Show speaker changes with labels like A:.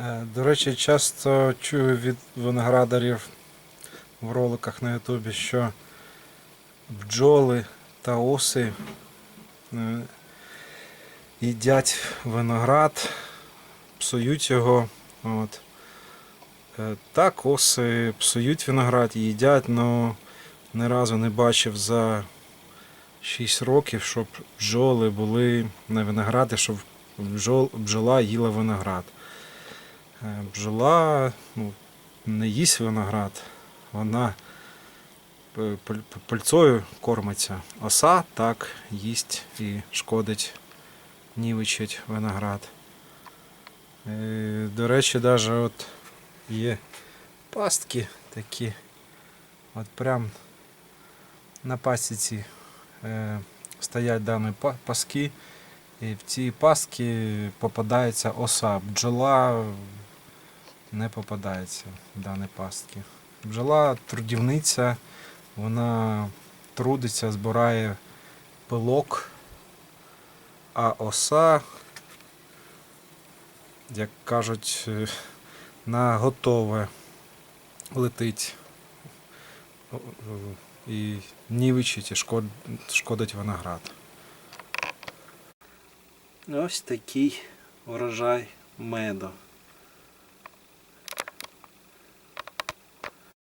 A: Е, До речі, часто чую від виноградарів в роликах на Ютубі, що бджоли та оси е, їдять виноград, псують його. От. Е, Так, оси псують виноград і їдять, але ні разу не бачив за 6 років, щоб бджоли були на винограді, щоб бджол, бджола їла виноград. Е, Бджола ну, не їсть виноград, вона п- пальцою кормиться. Оса так їсть і шкодить, нівичить виноград. Е, До речі, навіть от є пастки такі. От прям на пасіці е, стоять дані паски. І в ці пастки попадається оса. Бджола не попадається в дані пастки. Бджола трудівниця, вона трудиться, збирає пилок, а оса, як кажуть, е, на готове летить і нівичить і шкодить виноград. Ось такий урожай меду.